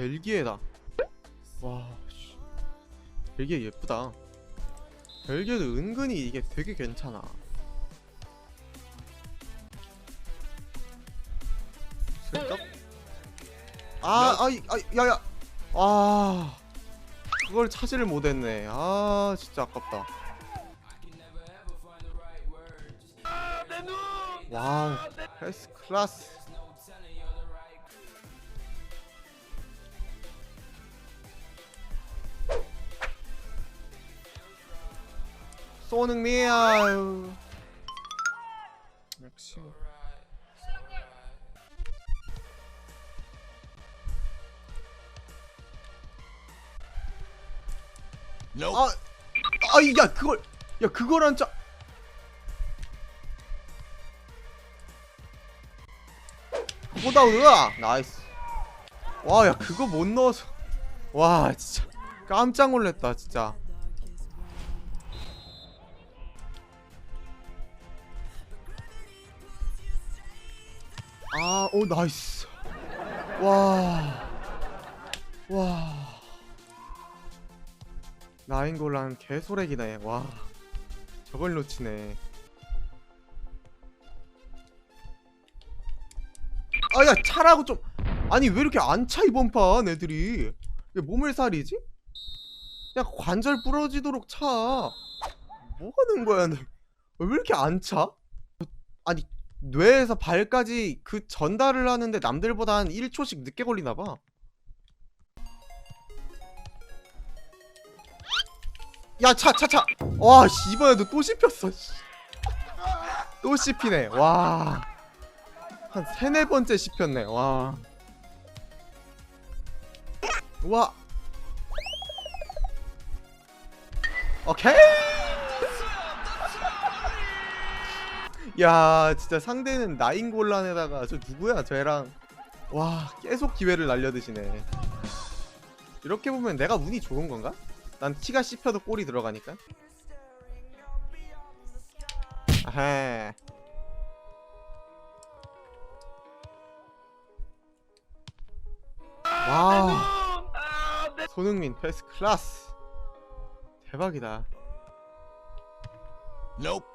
벨기에다 와 씨. 벨기에 예쁘다 벨기에도 은근히 이게 되게 괜찮아 쓸까? 아, 아이, 아, 야야, 아, 그걸 차지를 못했네. 아, 진짜 아깝다. 와, 패스 클래스. 손흥민, 아유. 역시. 아, 아, 야, 그걸, 야, 그걸 안 짜. 보다 으아, 나이스. 와, 야, 그거 못 넣어서. 와, 진짜 깜짝 놀랐다, 진짜. 오, 나이스. 와, 와. 나인골란 개소래기네 와 저걸 놓치네 아야 차라고 좀 아니 왜 이렇게 안 차 이번 판 애들이 왜 몸을 살이지? 야 관절 부러지도록 차 뭐하는 거야 너? 왜 이렇게 안 차? 아니 뇌에서 발까지 그 전달을 하는데 남들보다 한 1초씩 늦게 걸리나 봐. 야 차 차 차! 와 씨, 이번에도 또 씹혔어 씨. 또 씹히네. 와 한 세네 번째 씹혔네. 와. 와. 오케이 야 진짜 상대는 나인골란에다가 저 누구야 쟤랑 와 계속 기회를 날려드시네 이렇게 보면 내가 운이 좋은 건가? 난 티가 씹혀도 골이 들어가니까. 아헤. 와. 손흥민 패스 클래스. 대박이다. Nope.